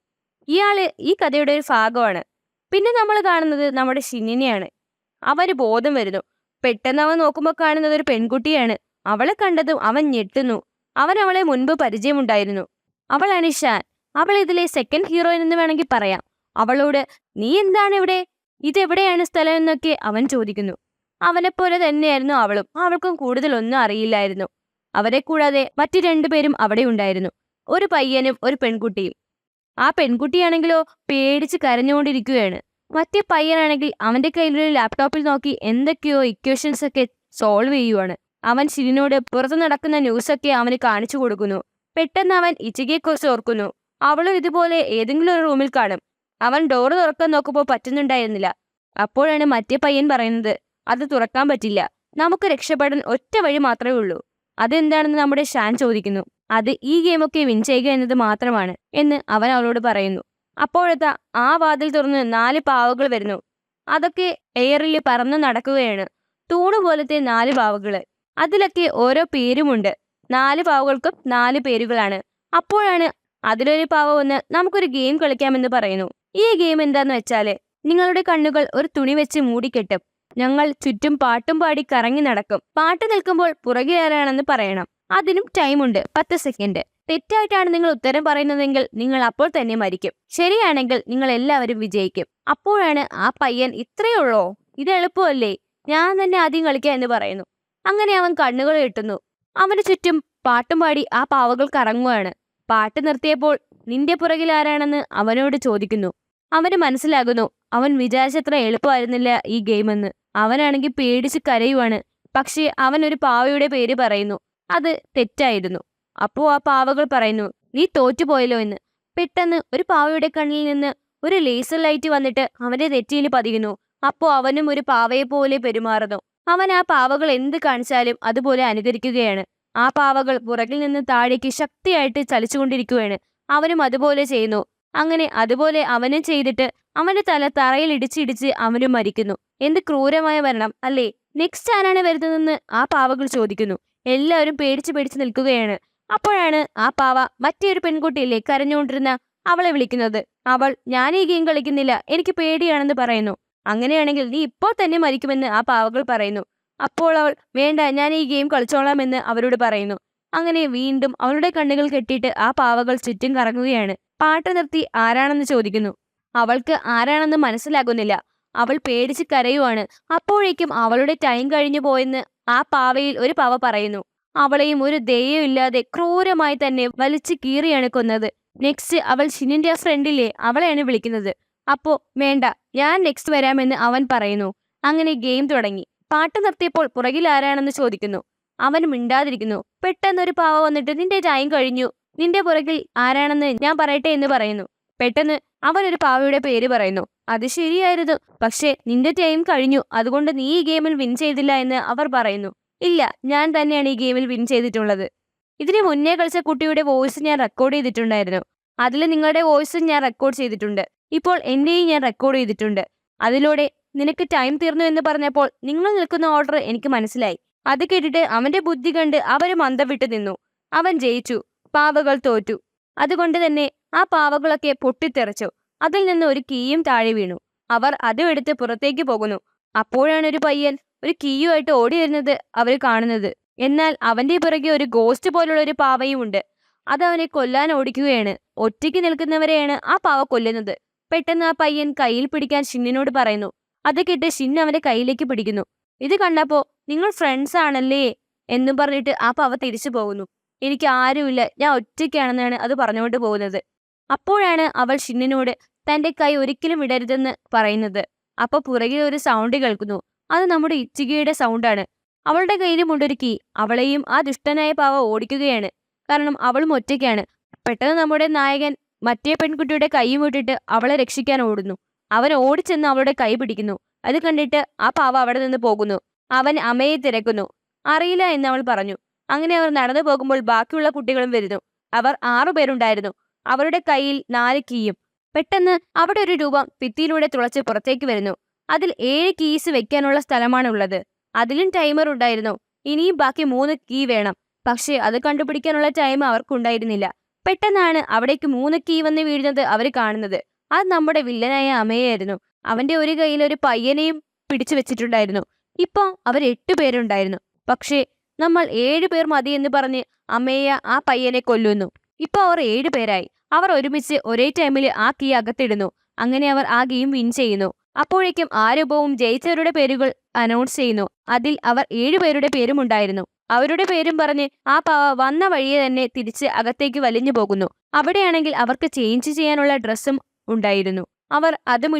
Speaker 1: ഇയാൾ ഈ കഥയുടെ ഒരു ഭാഗമാണ്. പിന്നെ നമ്മൾ കാണുന്നത് നമ്മുടെ ഷിന്നിനെയാണ് അവന് ബോധം വരുന്നു. പെട്ടെന്ന് അവൻ നോക്കുമ്പോൾ കാണുന്നത് ഒരു പെൺകുട്ടിയാണ്. അവളെ കണ്ടതും അവൻ ഞെട്ടുന്നു. അവൻ അവളെ മുൻപ് പരിചയമുണ്ടായിരുന്നു. അവളാണ് ഷാൻ അവൾ ഇതിലെ സെക്കൻഡ് ഹീറോയിൻ എന്ന് വേണമെങ്കിൽ പറയാം. അവളോട് നീ എന്താണ് ഇവിടെ? ഇതെവിടെയാണ് സ്ഥലം? എന്നൊക്കെ അവൻ ചോദിക്കുന്നു. അവനെപ്പോലെ തന്നെയായിരുന്നു അവളും. അവൾക്കും കൂടുതലൊന്നും അറിയില്ലായിരുന്നു. അവരെ കൂടാതെ മറ്റു രണ്ടുപേരും അവിടെ ഉണ്ടായിരുന്നു. ഒരു പയ്യനും ഒരു പെൺകുട്ടിയും. ആ പെൺകുട്ടിയാണെങ്കിലോ പേടിച്ച് കരഞ്ഞുകൊണ്ടിരിക്കുകയാണ്. മറ്റേ പയ്യനാണെങ്കിൽ അവന്റെ കയ്യിലൊരു ലാപ്ടോപ്പിൽ നോക്കി എന്തൊക്കെയോ ഇക്വേഷൻസ് ഒക്കെ സോൾവ് ചെയ്യുവാണ്. അവൻ ശിരിനോട് പുറത്തു നടക്കുന്ന ന്യൂസൊക്കെ അവന് കാണിച്ചു കൊടുക്കുന്നു. പെട്ടെന്ന് അവൻ ഇച്ചികയെക്കുറിച്ച് ഓർക്കുന്നു. അവളും ഇതുപോലെ ഏതെങ്കിലും ഒരു റൂമിൽ കാണും. അവൻ ഡോറ് തുറക്കാൻ നോക്കുമ്പോൾ പറ്റുന്നുണ്ടായിരുന്നില്ല. അപ്പോഴാണ് മറ്റേ പയ്യൻ പറയുന്നത് അത് തുറക്കാൻ പറ്റില്ല. നമുക്ക് രക്ഷപ്പെടാൻ ഒറ്റ വഴി മാത്രമേ ഉള്ളൂ. അതെന്താണെന്ന് നമ്മുടെ ഷാൻ ചോദിക്കുന്നു. അത് ഈ ഗെയിമൊക്കെ വിൻ ചെയ്യുക എന്നത് മാത്രമാണ് എന്ന് അവൻ അവളോട് പറയുന്നു. അപ്പോഴത്തെ ആ വാതിൽ തുറന്ന് നാല് പാവകൾ വരുന്നു. അതൊക്കെ എയറിൽ പറന്നു നടക്കുകയാണ്. തൂണ് പോലത്തെ നാല് പാവകൾ അതിലൊക്കെ ഓരോ പേരുമുണ്ട്. നാല് പാവകൾക്കും നാല് പേരുകളാണ്. അപ്പോഴാണ് അതിലൊരു പാവ വന്ന് നമുക്കൊരു ഗെയിം കളിക്കാമെന്ന് പറയുന്നു. ഈ ഗെയിം എന്താന്ന് വെച്ചാൽ നിങ്ങളുടെ കണ്ണുകൾ ഒരു തുണി വെച്ച് മൂടിക്കെട്ടും. ഞങ്ങൾ ചുറ്റും പാട്ടും പാടി കറങ്ങി നടക്കും. പാട്ട് നിൽക്കുമ്പോൾ പുറകെ ആരാണെന്ന് പറയണം. അതിനും ടൈമുണ്ട് പത്ത് സെക്കൻഡ് തെറ്റായിട്ടാണ് നിങ്ങൾ ഉത്തരം പറയുന്നതെങ്കിൽ നിങ്ങൾ അപ്പോൾ തന്നെ മരിക്കും. ശരിയാണെങ്കിൽ നിങ്ങൾ എല്ലാവരും വിജയിക്കും. അപ്പോഴാണ് ആ പയ്യൻ ഇത്രയേ ഉള്ളോ? ഇത് എളുപ്പമല്ലേ? ഞാൻ തന്നെ ആദ്യം കളിക്കാം എന്ന് പറയുന്നു. അങ്ങനെ അവൻ കണ്ണുകൾ കെട്ടുന്നു അവന് ചുറ്റും പാട്ടും പാടി ആ പാവകൾ കറങ്ങുകയാണ് പാട്ട് നിർത്തിയപ്പോൾ നിന്റെ പുറകിൽ ആരാണെന്ന് അവനോട് ചോദിക്കുന്നു. അവന് മനസ്സിലാകുന്നു. അവൻ വിചാരിച്ചത്ര എളുപ്പമായിരുന്നില്ല ഈ ഗെയിമെന്ന് അവനാണെങ്കിൽ പേടിച്ച് കരയുവാണ്. പക്ഷേ അവൻ ഒരു പാവയുടെ പേര് പറയുന്നു. അത് തെറ്റായിരുന്നു. അപ്പോൾ ആ പാവകൾ പറയുന്നു നീ തോറ്റുപോയല്ലോ എന്ന്. പെട്ടെന്ന് ഒരു പാവയുടെ കണ്ണിൽ നിന്ന് ഒരു ലേസർ ലൈറ്റ് വന്നിട്ട് അവന്റെ നെറ്റിയിൽ പതിയുന്നു. അപ്പോൾ അവനും ഒരു പാവയെ പോലെ പെരുമാറുന്നു. അവൻ ആ പാവകൾ എന്ത് കാണിച്ചാലും അതുപോലെ അനുകരിക്കുകയാണ്. ആ പാവകൾ പുറകിൽ നിന്ന് താഴേക്ക് ശക്തിയായിട്ട് ചലിച്ചുകൊണ്ടിരിക്കുകയാണ്. അവനും അതുപോലെ ചെയ്യുന്നു. അങ്ങനെ അതുപോലെ അവനും ചെയ്തിട്ട് അവന്റെ തല തറയിൽ ഇടിച്ചിടിച്ച് അവനും മരിക്കുന്നു. എന്ത് ക്രൂരമായ മരണം അല്ലേ? നെക്സ്റ്റ് ആരാണ് വരുന്നതെന്ന് ആ പാവകൾ ചോദിക്കുന്നു. എല്ലാവരും പേടിച്ച് പേടിച്ച് നിൽക്കുകയാണ്. അപ്പോഴാണ് ആ പാവ മറ്റൊരു പെൺകുട്ടിയില്ലേ കരഞ്ഞുകൊണ്ടിരുന്ന അവളെ വിളിക്കുന്നത്. അവൾ ഞാൻ ഈ ഗെയിം കളിക്കുന്നില്ല. എനിക്ക് പേടിയാണെന്ന് പറയുന്നു. അങ്ങനെയാണെങ്കിൽ നീ ഇപ്പോൾ തന്നെ മരിക്കുമെന്ന് ആ പാവകൾ പറയുന്നു. അപ്പോൾ അവൾ വേണ്ട ഞാൻ ഈ ഗെയിം കളിച്ചോളാമെന്ന് അവരോട് പറയുന്നു. അങ്ങനെ വീണ്ടും അവളുടെ കണ്ണുകൾ കെട്ടിയിട്ട് ആ പാവകൾ ചുറ്റും കറങ്ങുകയാണ്. പാട്ട് നിർത്തി ആരാണെന്ന് ചോദിക്കുന്നു. അവൾക്ക് ആരാണെന്ന് മനസ്സിലാകുന്നില്ല. അവൾ പേടിച്ച് കരയുവാണ്. അപ്പോഴേക്കും അവളുടെ ടൈം കഴിഞ്ഞു പോയെന്ന് ആ പാവയിൽ ഒരു പാവ പറയുന്നു. അവളെയും ഒരു ദയയില്ലാതെ ക്രൂരമായി തന്നെ വലിച്ചു കീറിയാണ് കൊന്നത്. നെക്സ്റ്റ് അവൾ ഷിനിന്റെ ആ ഫ്രണ്ടിലെ അവളെയാണ് വിളിക്കുന്നത്. അപ്പോ വേണ്ട ഞാൻ നെക്സ്റ്റ് വരാമെന്ന് അവൻ പറയുന്നു. അങ്ങനെ ഗെയിം തുടങ്ങി. പാട്ട് നിർത്തിയപ്പോൾ പുറകിൽ ആരാണെന്ന് ചോദിക്കുന്നു. അവൻ മിണ്ടാതിരിക്കുന്നു. പെട്ടെന്ന് ഒരു പാവ വന്നിട്ട് നിന്റെ ടൈം കഴിഞ്ഞു. നിന്റെ പുറകിൽ ആരാണെന്ന് ഞാൻ പറയട്ടെ എന്ന് പറയുന്നു. പെട്ടെന്ന് അവൻ ഒരു പാവയുടെ പേര് പറയുന്നു. അത് ശരിയായിരുന്നു. പക്ഷേ നിന്റെ ടൈം കഴിഞ്ഞു. അതുകൊണ്ട് നീ ഈ ഗെയിമിൽ വിൻ ചെയ്തില്ല എന്ന് അവർ പറയുന്നു. ഇല്ല ഞാൻ തന്നെയാണ് ഈ ഗെയിമിൽ വിൻ ചെയ്തിട്ടുള്ളത്. ഇതിന് മുന്നേ കളിച്ച കുട്ടിയുടെ വോയിസ് ഞാൻ റെക്കോർഡ് ചെയ്തിട്ടുണ്ടായിരുന്നു. അതിൽ നിങ്ങളുടെ വോയിസും ഞാൻ റെക്കോർഡ് ചെയ്തിട്ടുണ്ട്. ഇപ്പോൾ എന്റെയും ഞാൻ റെക്കോർഡ് ചെയ്തിട്ടുണ്ട്. അതിലൂടെ നിനക്ക് ടൈം തീർന്നു എന്ന് പറഞ്ഞപ്പോൾ നിങ്ങൾ നിൽക്കുന്ന ഓർഡർ എനിക്ക് മനസ്സിലായി. അത് കേട്ടിട്ട് അവന്റെ ബുദ്ധി കണ്ട് അവർ മന്ദം വിട്ടു നിന്നു അവൻ ജയിച്ചു. പാവകൾ തോറ്റു. അതുകൊണ്ട് തന്നെ ആ പാവകളൊക്കെ പൊട്ടിത്തെറിച്ചു. അതിൽ നിന്ന് ഒരു കീയും താഴെ വീണു. അവർ അതും എടുത്ത് പുറത്തേക്ക് പോകുന്നു. അപ്പോഴാണ് ഒരു പയ്യൻ ഒരു കീയുമായിട്ട് ഓടി വരുന്നത് അവർ കാണുന്നത്. എന്നാൽ അവന്റെ പിറകെ ഒരു ഗോസ്റ്റ് പോലുള്ള ഒരു പാവയും ഉണ്ട്. അത് അവനെ കൊല്ലാൻ ഓടിക്കുകയാണ്. ഒറ്റയ്ക്ക് നിൽക്കുന്നവരെയാണ് ആ പാവ കൊല്ലുന്നത്. പെട്ടെന്ന് ആ പയ്യൻ കയ്യിൽ പിടിക്കാൻ ഷിന്നിനോട് പറയുന്നു. അത് കേട്ട് ഷിൻ അവന്റെ കയ്യിലേക്ക് പിടിക്കുന്നു. ഇത് കണ്ടപ്പോ നിങ്ങൾ ഫ്രണ്ട്സ് ആണല്ലേ? എന്നും പറഞ്ഞിട്ട് ആ പാവ തിരിച്ചു പോകുന്നു. എനിക്ക് ആരുമില്ല. ഞാൻ ഒറ്റയ്ക്കാണെന്നാണ് അത് പറഞ്ഞുകൊണ്ട് പോകുന്നത്. അപ്പോഴാണ് അവൾ ഷിന്നിനോട് തന്റെ കൈ ഒരിക്കലും ഇടരുതെന്ന് പറയുന്നത്. അപ്പൊ പുറകിൽ ഒരു സൗണ്ട് കേൾക്കുന്നു. അത് നമ്മുടെ ഇച്ചികയുടെ സൗണ്ടാണ് അവളുടെ കയ്യിലുമുണ്ടൊരു കീ അവളെയും ആ ദുഷ്ടനായ പാവ ഓടിക്കുകയാണ്. കാരണം അവളും ഒറ്റയ്ക്കാണ്. പെട്ടെന്ന് നമ്മുടെ നായകൻ മറ്റേ പെൺകുട്ടിയുടെ കൈയും വിട്ടിട്ട് അവളെ രക്ഷിക്കാൻ ഓടുന്നു. അവൻ ഓടിച്ചെന്ന് അവളുടെ കൈ പിടിക്കുന്നു. അത് കണ്ടിട്ട് ആ പാവ അവിടെ നിന്ന് പോകുന്നു. അവൻ അമ്മയെ തിരക്കുന്നു. അറിയില്ല എന്ന് അവൾ പറഞ്ഞു. അങ്ങനെ അവർ നടന്നു പോകുമ്പോൾ ബാക്കിയുള്ള കുട്ടികളും വരുന്നു. അവർ ആറുപേരുണ്ടായിരുന്നു. അവരുടെ കയ്യിൽ നാല് കീയും. പെട്ടെന്ന് അവിടെ ഒരു രൂപം ഭിത്തിയിലൂടെ തുളച്ച് പുറത്തേക്ക് വരുന്നു. അതിൽ ഏഴ് കീസ് വെക്കാനുള്ള സ്ഥലമാണ് ഉള്ളത് അതിലും ടൈമർ ഉണ്ടായിരുന്നു. ഇനിയും ബാക്കി മൂന്ന് കീ വേണം. പക്ഷേ അത് കണ്ടുപിടിക്കാനുള്ള ടൈം അവർക്കുണ്ടായിരുന്നില്ല. പെട്ടെന്നാണ് അവിടേക്ക് മൂന്ന് കീ വന്ന് വീഴുന്നത് അവർ കാണുന്നത്. അത് നമ്മുടെ വില്ലനായ അമ്മയായിരുന്നു. അവന്റെ ഒരു കയ്യിൽ ഒരു പയ്യനെയും പിടിച്ചു വെച്ചിട്ടുണ്ടായിരുന്നു. ഇപ്പൊ അവർ എട്ട് പേരുണ്ടായിരുന്നു. പക്ഷേ നമ്മൾ ഏഴ് പേർ മതി എന്ന് പറഞ്ഞ് അമ്മയെ ആ പയ്യനെ കൊല്ലുന്നു. ഇപ്പൊ അവർ ഏഴ് പേരായി. അവർ ഒരുമിച്ച് ഒരേ ടൈമിൽ ആ കീ അകത്തിടുന്നു. അങ്ങനെ അവർ ആ ഗെയിം വിൻ ചെയ്യുന്നു. അപ്പോഴേക്കും ആ രൂപവും ജയിച്ചവരുടെ പേരുകൾ അനൗൺസ് ചെയ്യുന്നു. അതിൽ അവർ ഏഴുപേരുടെ പേരും ഉണ്ടായിരുന്നു. അവരുടെ പേരും പറഞ്ഞ് ആ പാവ വന്ന വഴിയെ തന്നെ തിരിച്ച് അകത്തേക്ക് വലിഞ്ഞു പോകുന്നു. അവിടെയാണെങ്കിൽ അവർക്ക് ചേഞ്ച് ചെയ്യാനുള്ള ഡ്രസ്സും ഉണ്ടായിരുന്നു. അവർ അതും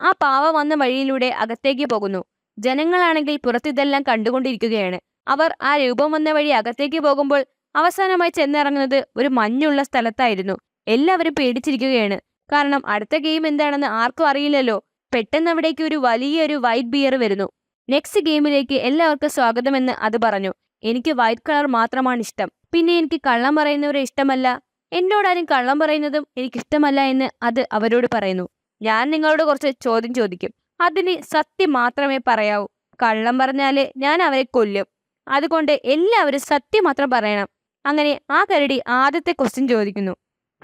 Speaker 1: ആ പാവ വന്ന വഴിയിലൂടെ അകത്തേക്ക് പോകുന്നു. ജനങ്ങളാണെങ്കിൽ പുറത്തിതെല്ലാം കണ്ടുകൊണ്ടിരിക്കുകയാണ്. അവർ ആ രൂപം വന്ന വഴി അകത്തേക്ക് പോകുമ്പോൾ അവസാനമായി ചെന്നിറങ്ങുന്നത് ഒരു മഞ്ഞുള്ള സ്ഥലത്തായിരുന്നു. എല്ലാവരും പേടിച്ചിരിക്കുകയാണ്. കാരണം അടുത്ത ഗെയിം എന്താണെന്ന് ആർക്കും അറിയില്ലല്ലോ. പെട്ടെന്ന് അവിടേക്ക് ഒരു വലിയൊരു വൈറ്റ് ബിയർ വരുന്നു. നെക്സ്റ്റ് ഗെയിമിലേക്ക് എല്ലാവർക്കും സ്വാഗതമെന്ന് അത് പറഞ്ഞു. എനിക്ക് വൈറ്റ് കളർ മാത്രമാണ് ഇഷ്ടം. പിന്നെ എനിക്ക് കള്ളം പറയുന്നവരെ ഇഷ്ടമല്ല. എന്നോടാരും കള്ളം പറയുന്നതും എനിക്കിഷ്ടമല്ല എന്ന് അത് അവരോട് പറയുന്നു. ഞാൻ നിങ്ങളോട് കുറച്ച് ചോദ്യം ചോദിക്കും. അതിന് സത്യം മാത്രമേ പറയാവൂ. കള്ളം പറഞ്ഞാൽ ഞാൻ അവരെ കൊല്ലും. അതുകൊണ്ട് എല്ലാവരും സത്യം മാത്രം പറയണം. അങ്ങനെ ആ കരടി ആദ്യത്തെ ക്വസ്റ്റ്യൻ ചോദിക്കുന്നു.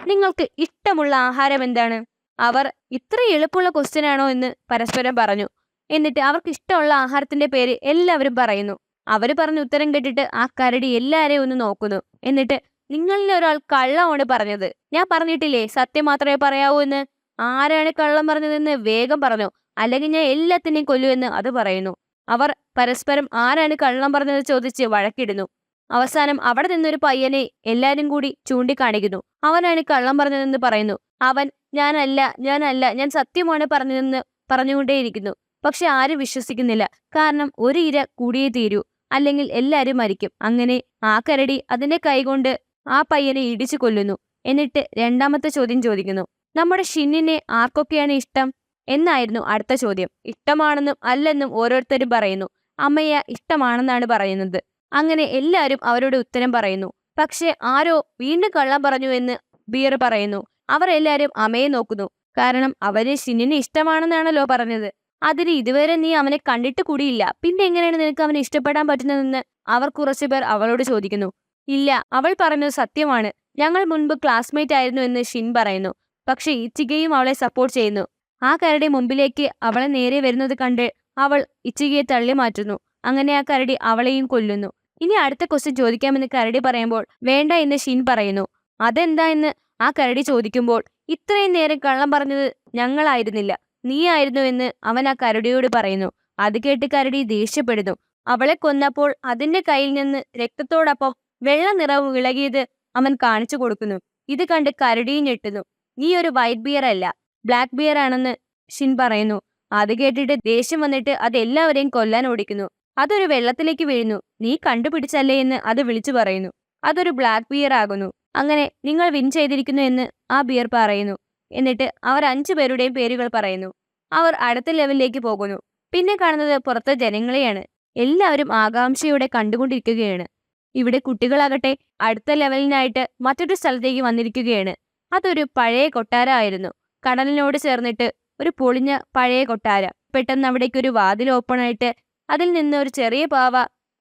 Speaker 1: നിങ്ങൾക്ക് ഇഷ്ടമുള്ള ആഹാരം എന്താണ്? അവർ ഇത്ര എളുപ്പമുള്ള ക്വസ്റ്റ്യൻ ആണോ? എന്ന് പരസ്പരം പറഞ്ഞു. എന്നിട്ട് അവർക്ക് ഇഷ്ടമുള്ള ആഹാരത്തിന്റെ പേര് എല്ലാവരും പറയുന്നു. അവർ പറഞ്ഞ ഉത്തരം കേട്ടിട്ട് ആ കരടി എല്ലാരെയും ഒന്ന് നോക്കുന്നു. എന്നിട്ട് നിങ്ങളിൽ ഒരാൾ കള്ളമാണ് പറഞ്ഞത്. ഞാൻ പറഞ്ഞിട്ടില്ലേ? സത്യം മാത്രമേ പറയാവൂ എന്ന്? ആരാണ് കള്ളം പറഞ്ഞതെന്ന് വേഗം പറഞ്ഞു. അല്ലെങ്കിൽ ഞാൻ എല്ലാത്തിനെയും കൊല്ലുമെന്ന് അത് പറയുന്നു. അവർ പരസ്പരം ആരാണ് കള്ളം പറഞ്ഞത് ചോദിച്ച് വഴക്കിടുന്നു. അവസാനം അവിടെ നിന്നൊരു പയ്യനെ എല്ലാരും കൂടി ചൂണ്ടിക്കാണിക്കുന്നു. അവനാണ് കള്ളം പറഞ്ഞതെന്ന് പറയുന്നു. അവൻ ഞാനല്ല ഞാനല്ല ഞാൻ സത്യമാണ് പറഞ്ഞതെന്ന് പറഞ്ഞുകൊണ്ടേയിരിക്കുന്നു. പക്ഷെ ആരും വിശ്വസിക്കുന്നില്ല. കാരണം ഒരു ഇര കൂടിയേ തീരൂ. അല്ലെങ്കിൽ എല്ലാരും മരിക്കും. അങ്ങനെ ആ കരടി അതിന്റെ കൈകൊണ്ട് ആ പയ്യനെ ഇടിച്ചു കൊല്ലുന്നു. എന്നിട്ട് രണ്ടാമത്തെ ചോദ്യം ചോദിക്കുന്നു. നമ്മുടെ ഷിന്നിനെ ആർക്കൊക്കെയാണ് ഇഷ്ടം? എന്നായിരുന്നു അടുത്ത ചോദ്യം. ഇഷ്ടമാണെന്നും അല്ലെന്നും ഓരോരുത്തരും പറയുന്നു. അമ്മയെ ഇഷ്ടമാണെന്നാണ് പറയുന്നത്. അങ്ങനെ എല്ലാവരും അവരോട് ഉത്തരം പറയുന്നു. പക്ഷെ ആരോ വീണ്ടും കള്ളം പറഞ്ഞു എന്ന് ബിയർ പറയുന്നു. അവർ എല്ലാവരും അമ്മയെ നോക്കുന്നു. കാരണം അവന് ഷിനിനെ ഇഷ്ടമാണെന്നാണല്ലോ പറഞ്ഞത്. അതിന് ഇതുവരെ നീ അവനെ കണ്ടിട്ട് കൂടിയില്ല. പിന്നെ എങ്ങനെയാണ് നിനക്ക് അവനെ ഇഷ്ടപ്പെടാൻ പറ്റുന്നതെന്ന് അവർ കുറച്ചുപേർ അവളോട് ചോദിക്കുന്നു. ഇല്ല അവൾ പറഞ്ഞത് സത്യമാണ്. ഞങ്ങൾ മുൻപ് ക്ലാസ്മേറ്റ് ആയിരുന്നു എന്ന് ഷിൻ പറയുന്നു. പക്ഷെ ഇച്ചികയും അവളെ സപ്പോർട്ട് ചെയ്യുന്നു. ആ കരടി മുമ്പിലേക്ക് അവളെ നേരെ വരുന്നത് കണ്ട് അവൾ ഇച്ചികയെ തള്ളി മാറ്റുന്നു അങ്ങനെ ആ കരടി അവളെയും കൊല്ലുന്നു. ഇനി അടുത്ത ക്വസ്റ്റ്യൻ ചോദിക്കാമെന്ന് കരടി പറയുമ്പോൾ വേണ്ട എന്ന് ഷീൻ പറയുന്നു. അതെന്താ എന്ന് ആ കരടി ചോദിക്കുമ്പോൾ ഇത്രയും നേരം കള്ളം പറഞ്ഞത് ഞങ്ങളായിരുന്നില്ല. നീ ആയിരുന്നു എന്ന് അവൻ ആ കരടിയോട് പറയുന്നു. അത് കേട്ട് കരടി ദേഷ്യപ്പെടുന്നു. അവളെ കൊന്നപ്പോൾ അതിന്റെ കയ്യിൽ നിന്ന് രക്തത്തോടൊപ്പം വെള്ള നിറവ് വിളകിയത് അവൻ കാണിച്ചു കൊടുക്കുന്നു. ഇത് കണ്ട് കരടിയും ഞെട്ടുന്നു. നീ ഒരു വൈറ്റ് ബിയർ അല്ല. ബ്ലാക്ക് ബിയർ ആണെന്ന് ഷിൻ പറയുന്നു. അത് കേട്ടിട്ട് ദേഷ്യം വന്നിട്ട് അത് എല്ലാവരെയും കൊല്ലാൻ ഓടിക്കുന്നു. അതൊരു വെള്ളത്തിലേക്ക് വീഴുന്നു. നീ കണ്ടുപിടിച്ചല്ലേ എന്ന് അത് വിളിച്ചു പറയുന്നു. അതൊരു ബ്ലാക്ക് ബിയർ ആകുന്നു. അങ്ങനെ നിങ്ങൾ വിൻ ചെയ്തിരിക്കുന്നു എന്ന് ആ ബിയർ പറയുന്നു. എന്നിട്ട് അവർ അഞ്ചു പേരുടെയും പേരുകൾ പറയുന്നു. അവർ അടുത്ത ലെവലിലേക്ക് പോകുന്നു. പിന്നെ കാണുന്നത് പുറത്തെ ജനങ്ങളെയാണ്. എല്ലാവരും ആകാംക്ഷയോടെ കണ്ടുകൊണ്ടിരിക്കുകയാണ്. ഇവിടെ കുട്ടികളാകട്ടെ അടുത്ത ലെവലിനായിട്ട് മറ്റൊരു സ്ഥലത്തേക്ക് വന്നിരിക്കുകയാണ്. അതൊരു പഴയ കൊട്ടാരമായിരുന്നു കടലിനോട് ചേർന്നിട്ട് ഒരു പൊളിഞ്ഞ പഴയ കൊട്ടാര. പെട്ടെന്ന് അവിടേക്ക് ഒരു വാതിൽ ഓപ്പൺ ആയിട്ട് അതിൽ നിന്ന് ഒരു ചെറിയ പാവ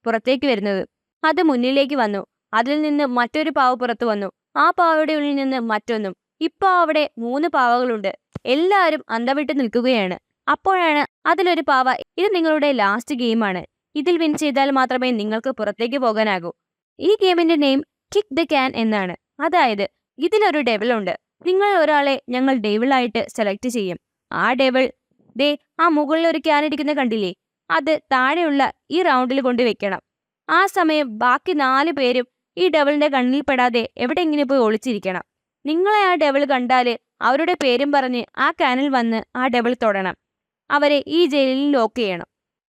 Speaker 1: പുറത്തേക്ക് വരുന്നത്. അത് മുന്നിലേക്ക് വന്നു. അതിൽ നിന്ന് മറ്റൊരു പാവ പുറത്തു വന്നു. ആ പാവയുടെ ഉള്ളിൽ നിന്ന് മറ്റൊന്നും. ഇപ്പൊ അവിടെ മൂന്ന് പാവകളുണ്ട്. എല്ലാവരും അന്തവിട്ട് നിൽക്കുകയാണ്. അപ്പോഴാണ് അതിലൊരു പാവ ഇത് നിങ്ങളുടെ ലാസ്റ്റ് ഗെയിമാണ് ഇതിൽ വിൻ ചെയ്താൽ മാത്രമേ നിങ്ങൾക്ക് പുറത്തേക്ക് പോകാനാകൂ. ഈ ഗെയിമിന്റെ നെയിം കിക്ക് ദ ക്യാൻ എന്നാണ്. അതായത് ഇതിലൊരു ഡെവിൾ ഉണ്ട്. നിങ്ങൾ ഒരാളെ ഞങ്ങൾ ഡെവിളായിട്ട് സെലക്ട് ചെയ്യും. ആ ഡെവിൾ ദേ ആ മുകളിൽ ഒരു ക്യാൻ ഇരിക്കുന്ന കണ്ടില്ലേ? അത് താഴെയുള്ള ഈ റൗണ്ടിൽ കൊണ്ട് വെക്കണം. ആ സമയം ബാക്കി നാല് പേരും ഈ ഡെവിളിന്റെ കണ്ണിൽപ്പെടാതെ എവിടെയെങ്കിലും പോയി ഒളിച്ചിരിക്കണം. നിങ്ങളെ ആ ഡെവിൾ കണ്ടാൽ അവരുടെ പേരും പറഞ്ഞ് ആ കാനിൽ വന്ന് ആ ഡെവിൾ തൊടണം. അവരെ ഈ ജയിലിൽ ലോക്ക് ചെയ്യണം.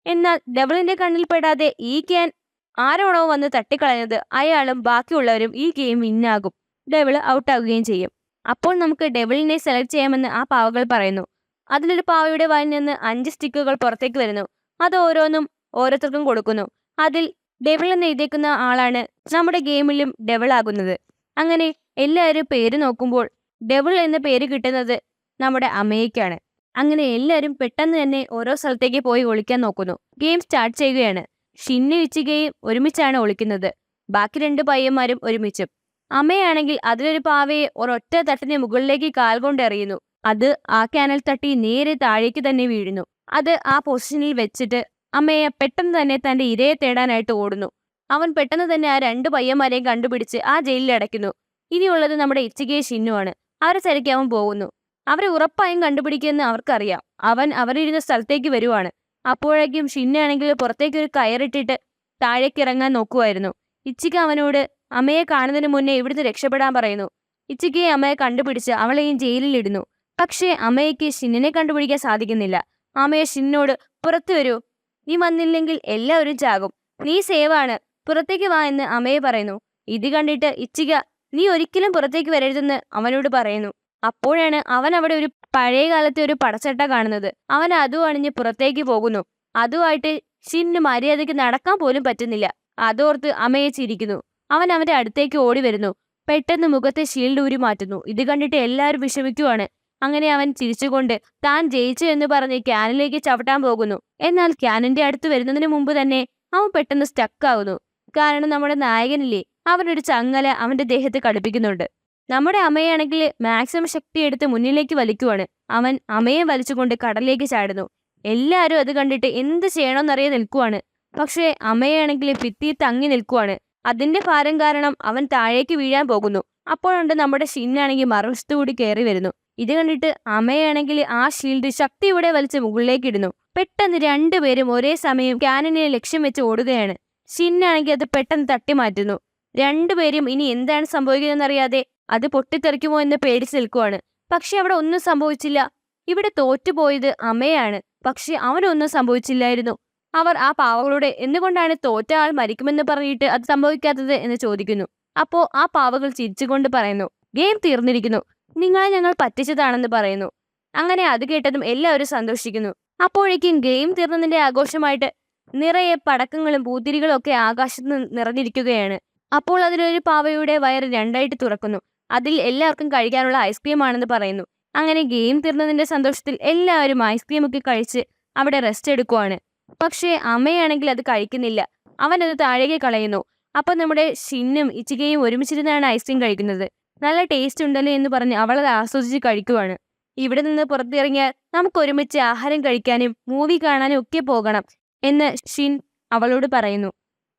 Speaker 1: എന്നാൽ ഡെവിളിന്റെ കണ്ണിൽപ്പെടാതെ ഈ ക്യാൻ ആരോണോ വന്ന് തട്ടിക്കളഞ്ഞത് അയാളും ബാക്കിയുള്ളവരും ഈ ഗെയിം വിന്നാകും ഡെവിൾ ഔട്ടാകുകയും ചെയ്യും. അപ്പോൾ നമുക്ക് ഡെവിളിനെ സെലക്ട് ചെയ്യാമെന്ന് ആ പാവകൾ പറയുന്നു. അതിലൊരു പാവയുടെ വായിൽ നിന്ന് അഞ്ച് സ്റ്റിക്കുകൾ പുറത്തേക്ക് വരുന്നു. അത് ഓരോന്നും ഓരോരുത്തർക്കും കൊടുക്കുന്നു. അതിൽ ഡെവിൾ എന്ന് എഴുതിയേക്കുന്ന ആളാണ് നമ്മുടെ ഗെയിമിലും ഡെവിൾ ആകുന്നത്. അങ്ങനെ എല്ലാവരും പേര് നോക്കുമ്പോൾ ഡെവിൾ എന്ന പേര് കിട്ടുന്നത് നമ്മുടെ അമ്മയ്ക്കാണ്. അങ്ങനെ എല്ലാവരും പെട്ടെന്ന് തന്നെ ഓരോ സ്ഥലത്തേക്ക് പോയി ഒളിക്കാൻ നോക്കുന്നു. ഗെയിം സ്റ്റാർട്ട് ചെയ്യുകയാണ്. ഷിന്നു ഇച്ചികയും ഒരുമിച്ചാണ് ഒളിക്കുന്നത്. ബാക്കി രണ്ട് പയ്യന്മാരും ഒരുമിച്ചും. അമ്മയാണെങ്കിൽ അതിലൊരു പാവയെ ഒരൊറ്റ തട്ടിന് മുകളിലേക്ക് കാൽ കൊണ്ടെറിയുന്നു അത് ആ കാനൽ തട്ടി നേരെ താഴേക്ക് തന്നെ വീഴുന്നു. അത് ആ പൊസിഷനിൽ വെച്ചിട്ട് അമ്മയെ പെട്ടെന്ന് തന്നെ തന്റെ ഇരയെ തേടാനായിട്ട് ഓടുന്നു. അവൻ പെട്ടെന്ന് തന്നെ ആ രണ്ട് പയ്യന്മാരെയും കണ്ടുപിടിച്ച് ആ ജയിലിൽ അടയ്ക്കുന്നു. ഇനിയുള്ളത് നമ്മുടെ ഇച്ചികയെ ഷിന്നുവാണ് അവരെ തിരക്കി അവൻ പോകുന്നു. അവരെ ഉറപ്പായും കണ്ടുപിടിക്കുമെന്ന് അവർക്കറിയാം. അവൻ അവരിരുന്ന സ്ഥലത്തേക്ക് വരുവാണ്. അപ്പോഴേക്കും ഷിന്നാണെങ്കിൽ പുറത്തേക്ക് ഒരു കയറിട്ടിട്ട് താഴേക്ക് ഇറങ്ങാൻ നോക്കുമായിരുന്നു ഇച്ചിക അവനോട് അമ്മയെ കാണുന്നതിന് മുന്നേ ഇവിടുന്ന് രക്ഷപ്പെടാൻ പറയുന്നു. ഇച്ചിക്കയെ അമ്മയെ കണ്ടുപിടിച്ച് അവളെയും ജയിലിലിടുന്നു പക്ഷേ അമ്മയ്ക്ക് ഷിന്നിനെ കണ്ടുപിടിക്കാൻ സാധിക്കുന്നില്ല. അമ്മയെ ഷിന്നോട് പുറത്തു വരൂ. നീ വന്നില്ലെങ്കിൽ എല്ലാവരും ചാകും. നീ സേവാണ്. പുറത്തേക്ക് വാ എന്ന് അമ്മയെ പറയുന്നു. ഇത് കണ്ടിട്ട് ഇച്ചിക നീ ഒരിക്കലും പുറത്തേക്ക് വരരുതെന്ന് അവനോട് പറയുന്നു. അപ്പോഴാണ് അവൻ അവിടെ ഒരു പഴയ കാലത്തെ ഒരു പടച്ചട്ട കാണുന്നത്. അവൻ അതും അണിഞ്ഞ് പുറത്തേക്ക് പോകുന്നു. അതുമായിട്ട് ഷിന്ന് മര്യാദയ്ക്ക് നടക്കാൻ പോലും പറ്റുന്നില്ല. അതോർത്ത് അമ്മയെ ചിരിക്കുന്നു. അവൻ അവന്റെ അടുത്തേക്ക് ഓടി വരുന്നു. പെട്ടെന്ന് മുഖത്തെ ഷീൽഡ് ഊരി മാറ്റുന്നു ഇത് കണ്ടിട്ട് എല്ലാവരും വിഷമിക്കുവാണ്. അങ്ങനെ അവൻ ചിരിച്ചുകൊണ്ട് താൻ ജയിച്ചു എന്ന് പറഞ്ഞ് ക്യാനിലേക്ക് ചവിട്ടാൻ പോകുന്നു. എന്നാൽ ക്യാനിന്റെ അടുത്ത് വരുന്നതിന് മുമ്പ് തന്നെ അവൻ പെട്ടെന്ന് സ്റ്റക്ക് ആവുന്നു. കാരണം നമ്മുടെ നായകനില്ലേ അവനൊരു ചങ്ങല അവന്റെ ദേഹത്ത് കടുപ്പിക്കുന്നുണ്ട് നമ്മുടെ അമ്മയാണെങ്കിൽ മാക്സിമം ശക്തി എടുത്ത് മുന്നിലേക്ക് വലിക്കുവാണ്. അവൻ അമ്മയെ വലിച്ചുകൊണ്ട് കടലിലേക്ക് ചാടുന്നു. എല്ലാവരും അത് കണ്ടിട്ട് എന്ത് ചെയ്യണമെന്നറിയാൻ നിൽക്കുവാണ്. പക്ഷേ അമ്മയാണെങ്കിൽ ഭിത്തി തങ്ങി നിൽക്കുവാണ്. അതിന്റെ ഭാരം കാരണം അവൻ താഴേക്ക് വീഴാൻ പോകുന്നു. അപ്പോഴുണ്ട് നമ്മുടെ ഷിന്നാണെങ്കിൽ മറുവശത്തു കൂടി കയറി വരുന്നു. ഇത് കണ്ടിട്ട് അമ്മയാണെങ്കിൽ ആ ഷീൽഡ് ശക്തിയോടെ വലിച്ച് മുകളിലേക്ക് ഇടുന്നു. പെട്ടെന്ന് രണ്ടുപേരും ഒരേ സമയം ക്യാനനെ ലക്ഷ്യം വെച്ച് ഓടുകയാണ്. ഷിന്നാണെങ്കിൽ അത് പെട്ടെന്ന് തട്ടി മാറ്റുന്നു. രണ്ടുപേരും ഇനി എന്താണ് സംഭവിക്കുന്നതെന്നറിയാതെ അത് പൊട്ടിത്തെറിക്കുമോ എന്ന് പേടിച്ച് നിൽക്കുവാണ്. പക്ഷെ അവിടെ ഒന്നും സംഭവിച്ചില്ല. ഇവിടെ തോറ്റുപോയത് അമ്മയാണ്. പക്ഷെ അവനൊന്നും സംഭവിച്ചില്ലായിരുന്നു. അവർ ആ പാവകളോട് എന്തുകൊണ്ടാണ് തോറ്റ ആൾ മരിക്കുമെന്ന് പറഞ്ഞിട്ട് അത് സംഭവിക്കാത്തത് എന്ന് ചോദിക്കുന്നു. അപ്പോ ആ പാവകൾ ചിരിച്ചുകൊണ്ട് പറയുന്നു ഗെയിം തീർന്നിരിക്കുന്നു. നിങ്ങളെ ഞങ്ങൾ പറ്റിച്ചതാണെന്ന് പറയുന്നു. അങ്ങനെ അത് കേട്ടതും എല്ലാവരും സന്തോഷിക്കുന്നു. അപ്പോഴേക്കും ഗെയിം തീർന്നതിന്റെ ആഘോഷമായിട്ട് നിറയെ പടക്കങ്ങളും പൂത്തിരികളും ഒക്കെ ആകാശത്ത് നിറഞ്ഞിരിക്കുകയാണ്. അപ്പോൾ അതിലൊരു പാവയുടെ വയറ് രണ്ടായിട്ട് തുറക്കുന്നു. അതിൽ എല്ലാവർക്കും കഴിക്കാനുള്ള ഐസ്ക്രീം ആണെന്ന് പറയുന്നു. അങ്ങനെ ഗെയിം തീർന്നതിന്റെ സന്തോഷത്തിൽ എല്ലാവരും ഐസ്ക്രീം ഒക്കെ കഴിച്ച് അവിടെ റെസ്റ്റ് എടുക്കുവാണ്. പക്ഷേ അമ്മയാണെങ്കിൽ അത് കഴിക്കുന്നില്ല. അവൻ അത് താഴേക്ക് കളയുന്നു. അപ്പൊ നമ്മുടെ ഷിന്നും ഇച്ചികയും ഒരുമിച്ചിരുന്നാണ് ഐസ്ക്രീം കഴിക്കുന്നത്. നല്ല ടേസ്റ്റ് ഉണ്ടല്ലോ എന്ന് പറഞ്ഞ് അവൾ അത് ആസ്വദിച്ച് കഴിക്കുവാണ്. ഇവിടെ നിന്ന് പുറത്തിറങ്ങിയാൽ നമുക്ക് ഒരുമിച്ച് ആഹാരം കഴിക്കാനും മൂവി കാണാനും ഒക്കെ പോകണം എന്ന് ഷിൻ അവളോട് പറയുന്നു.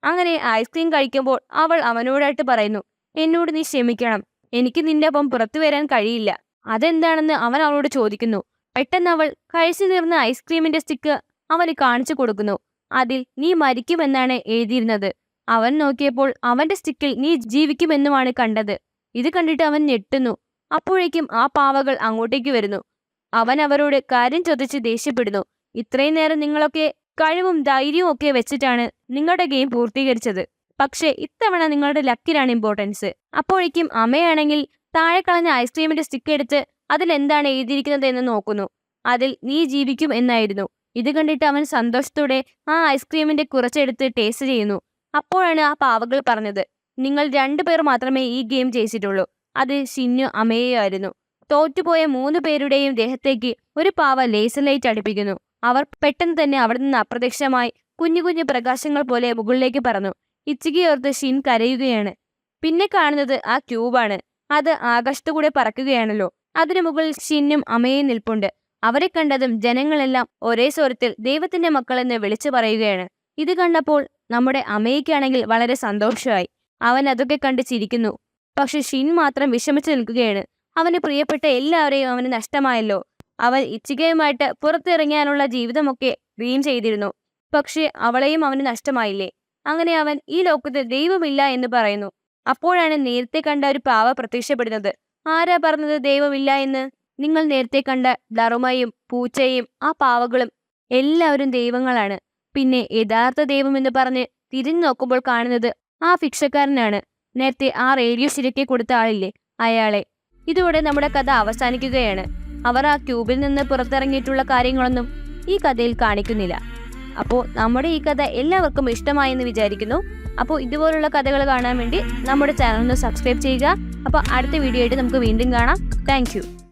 Speaker 1: അങ്ങനെ ഐസ്ക്രീം കഴിക്കുമ്പോൾ അവൾ അവനോടായിട്ട് പറയുന്നു എന്നോട് നീ ക്ഷമിക്കണം. എനിക്ക് നിന്റെ ഒപ്പം പുറത്തു വരാൻ കഴിയില്ല. അതെന്താണെന്ന് അവൻ അവളോട് ചോദിക്കുന്നു. പെട്ടെന്ന് അവൾ കഴിച്ചു തീർന്ന ഐസ്ക്രീമിന്റെ സ്റ്റിക്ക് അവന് കാണിച്ചു കൊടുക്കുന്നു. അതിൽ നീ മരിക്കുമെന്നാണ് എഴുതിയിരുന്നത്. അവൻ നോക്കിയപ്പോൾ അവന്റെ സ്റ്റിക്കിൽ നീ ജീവിക്കുമെന്നുമാണ് കണ്ടത്. ഇത് കണ്ടിട്ട് അവൻ ഞെട്ടുന്നു. അപ്പോഴേക്കും ആ പാവകൾ അങ്ങോട്ടേക്ക് വരുന്നു. അവൻ അവരോട് കാര്യം ചോദിച്ച് ദേഷ്യപ്പെടുന്നു. ഇത്രയും നേരം നിങ്ങളൊക്കെ കഴിവും ധൈര്യവും ഒക്കെ വെച്ചിട്ടാണ് നിങ്ങളുടെ ഗെയിം പൂർത്തീകരിച്ചത്. പക്ഷേ ഇത്തവണ നിങ്ങളുടെ ലക്കിലാണ് ഇമ്പോർട്ടൻസ്. അപ്പോഴേക്കും അമ്മയാണെങ്കിൽ താഴെ കളഞ്ഞ ഐസ്ക്രീമിന്റെ സ്റ്റിക്ക് എടുത്ത് അതിലെന്താണ് എഴുതിയിരിക്കുന്നത് എന്ന് നോക്കുന്നു. അതിൽ നീ ജീവിക്കും എന്നായിരുന്നു. ഇത് കണ്ടിട്ട് അവൻ സന്തോഷത്തോടെ ആ ഐസ്ക്രീമിന്റെ കുറച്ചെടുത്ത് ടേസ്റ്റ് ചെയ്യുന്നു. അപ്പോഴാണ് ആ പാവകൾ പറഞ്ഞത് നിങ്ങൾ രണ്ടുപേർ മാത്രമേ ഈ ഗെയിം ജയിച്ചിട്ടുള്ളൂ. അത് ഷിന്നു അമേയായിരുന്നു തോറ്റുപോയ മൂന്ന് പേരുടെയും ദേഹത്തേക്ക് ഒരു പാവ ലേസർ ലൈറ്റ് അടുപ്പിക്കുന്നു. അവർ പെട്ടെന്ന് തന്നെ അവിടെ നിന്ന് അപ്രത്യക്ഷമായി കുഞ്ഞു കുഞ്ഞു പ്രകാശങ്ങൾ പോലെ മുകളിലേക്ക് പറന്നു. ഇച്ചികയോർത്ത് ഷിൻ കരയുകയാണ്. പിന്നെ കാണുന്നത് ആ ക്യൂബാണ് അത് ആകാശത്തുകൂടെ പറക്കുകയാണല്ലോ. അതിനു മുകളിൽ ഷിന്നും അമയും നിൽപ്പുണ്ട്. അവരെ കണ്ടതും ജനങ്ങളെല്ലാം ഒരേ സ്വരത്തിൽ ദൈവത്തിന്റെ മക്കളെന്ന് വിളിച്ചു പറയുകയാണ്. ഇത് കണ്ടപ്പോൾ നമ്മുടെ അമ്മയ്ക്കാണെങ്കിൽ വളരെ സന്തോഷമായി. അവൻ അതൊക്കെ കണ്ട് ചിരിക്കുന്നു. പക്ഷെ ഷിൻ മാത്രം വിഷമിച്ചു നിൽക്കുകയാണ്. അവന് പ്രിയപ്പെട്ട എല്ലാവരെയും അവന് നഷ്ടമായല്ലോ. അവൻ ഇച്ഛികയുമായിട്ട് പുറത്തിറങ്ങാനുള്ള ജീവിതമൊക്കെ ഡ്രീം ചെയ്തിരുന്നു. പക്ഷെ അവളെയും അവന് നഷ്ടമായില്ലേ? അങ്ങനെ അവൻ ഈ ലോകത്ത് ദൈവമില്ല എന്ന് പറയുന്നു. അപ്പോഴാണ് നേരത്തെ കണ്ട ഒരു പാവ പ്രത്യക്ഷപ്പെടുന്നത്. ആരാ പറഞ്ഞത് ദൈവമില്ല എന്ന്? നിങ്ങൾ നേരത്തെ കണ്ട ഡറുമയും പൂച്ചയും ആ പാവകളും എല്ലാവരും ദൈവങ്ങളാണ്. പിന്നെ യഥാർത്ഥ ദൈവം എന്ന് പറഞ്ഞ് തിരിഞ്ഞു നോക്കുമ്പോൾ കാണുന്നത് ആ ഭിക്ഷക്കാരനാണ്. നേരത്തെ ആ റേഡിയോ ശരിക്കെ കൊടുത്ത ആളില്ലേ? അയാളെ. ഇതോടെ നമ്മുടെ കഥ അവസാനിക്കുകയാണ്. അവർ ആ ക്യൂബിൽ നിന്ന് പുറത്തിറങ്ങിയിട്ടുള്ള കാര്യങ്ങളൊന്നും ഈ കഥയിൽ കാണിക്കുന്നില്ല. അപ്പോൾ നമ്മുടെ ഈ കഥ എല്ലാവർക്കും ഇഷ്ടമായെന്ന് വിചാരിക്കുന്നു. അപ്പോൾ ഇതുപോലുള്ള കഥകൾ കാണാൻ വേണ്ടി നമ്മുടെ ചാനൽ ഒന്ന് സബ്സ്ക്രൈബ് ചെയ്യുക. അപ്പോൾ അടുത്ത വീഡിയോ ആയിട്ട് നമുക്ക് വീണ്ടും കാണാം. താങ്ക്